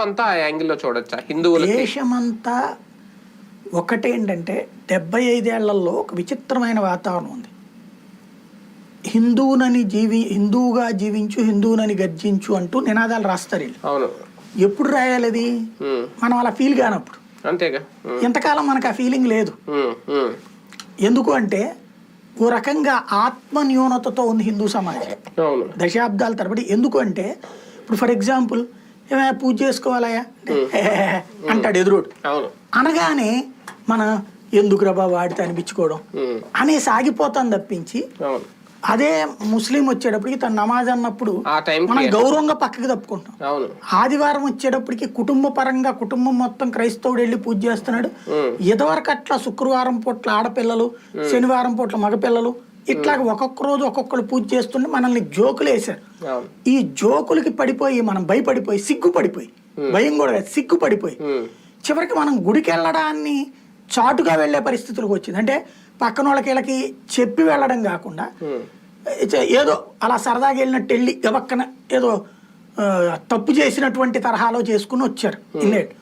అంతా ఆ యాంగిల్లో చూడొచ్చా? హిందువులకి. దేశమంతా ఒకటేంటంటే డెబ్బై ఐదేళ్ళలో ఒక విచిత్రమైన వాతావరణం ఉంది. హిందువునని జీవి హిందువుగా జీవించు హిందువునని గర్జించు అంటూ నినాదాలు రాస్తారు అవును. ఎప్పుడు రాయాలి అది? మనం అలా ఫీల్ కానప్పుడు. అంతేగా. ఎంతకాలం మనకు ఆ ఫీలింగ్ లేదు. ఎందుకు అంటే ఓ రకంగా ఆత్మ న్యూనతతో ఉంది హిందూ సమాజం. దశాబ్దాల తరబడి ఎందుకు అంటే ఇప్పుడు ఫర్ ఎగ్జాంపుల్ ఏమైనా పూజ చేసుకోవాలయా అంటాడు ఎదురుడు. అనగానే మన ఎందుకు రబా వాడితే అనిపించుకోవడం? అనే సాగిపోతాం తప్పించి అదే ముస్లిం వచ్చేటప్పటికి తన నమాజ్ అన్నప్పుడు మనం గౌరవంగా పక్కకి తప్పుకుంటాం. ఆదివారం వచ్చేటప్పటికి కుటుంబ పరంగా కుటుంబం మొత్తం క్రైస్తవుడు వెళ్ళి పూజ చేస్తున్నాడు. ఇదివరకు అట్లా శుక్రవారం పూట్ల ఆడపిల్లలు శనివారం పూట్ల మగపిల్లలు ఇట్లా ఒక్కొక్క రోజు ఒక్కొక్కరు పూజ చేస్తుంటే మనల్ని జోకులు వేశారు. ఈ జోకులకి పడిపోయి మనం భయపడిపోయి సిగ్గుపడిపోయి భయం కూడా కాదు, సిగ్గుపడిపోయి. ఉమ్, చివరికి మనం గుడికి వెళ్ళడాన్ని చాటుగా వెళ్ళే పరిస్థితులకు వచ్చింది. అంటే పక్కన వాళ్ళకి వీళ్ళకి చెప్పి వెళ్ళడం కాకుండా ఏదో అలా సరదాగా వెళ్ళినట్టు వెళ్ళి గబక్కన ఏదో తప్పు చేసినటువంటి తరహాలో చేసుకుని వచ్చారు ఇన్నేట్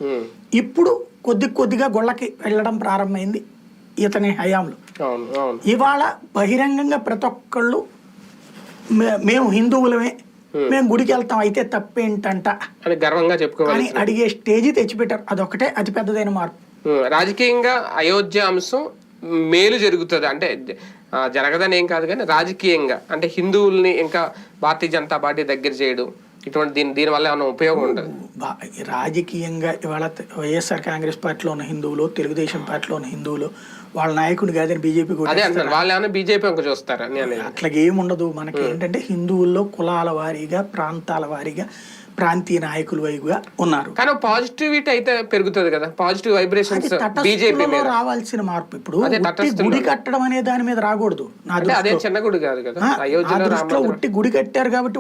ఇప్పుడు కొద్ది కొద్దిగా గొళ్ళకి వెళ్ళడం ప్రారంభమైంది ఇతని హయాంలో. ఇవాళ బహిరంగంగా ప్రతి ఒక్కళ్ళు మేము హిందువులమే మేము గుడికి వెళ్తాం అయితే తప్పేంటంట? అని గర్వంగా చెప్పుకోవాలి. అడిగే స్టేజి తెచ్చిపెట్టారు. అదొకటే అతి పెద్దదైన మార్పు. రాజకీయంగా అయోధ్య అంశం మేలు జరుగుతుంది. అంటే జరగదని ఏం కాదు కానీ రాజకీయంగా అంటే హిందువుల్ని ఇంకా భారతీయ జనతా పార్టీ దగ్గర చేయడం ఇటువంటి దీని దీని వల్ల ఏమైనా ఉపయోగం ఉంటుంది? రాజకీయంగా ఇవాళ వైఎస్ఆర్ కాంగ్రెస్ పార్టీలో ఉన్న హిందువులు తెలుగుదేశం పార్టీలో ఉన్న హిందువులు వాళ్ళ నాయకుడు కాదని బీజేపీ వాళ్ళు బీజేపీ చూస్తారా? ఏముండదు మనకి ఏంటంటే హిందువుల్లో కులాల వారీగా ప్రాంతాల వారీగా ప్రాంతీయ నాయకుల వైపుగా ఉన్నారు. కానీ పాజిటివిటీ అయితే పెరుగుతుంది కదా. పాజిటివ్ వైబ్రేషన్స్ అది బీజేపీ రావాల్సిన మార్పు. ఇప్పుడు. గుడి కట్టడం అనే దాని మీద రాకూడదు. నా అదే చిన్న గుడి కాదు కదా. ఉట్టి గుడి కట్టారు కాబట్టి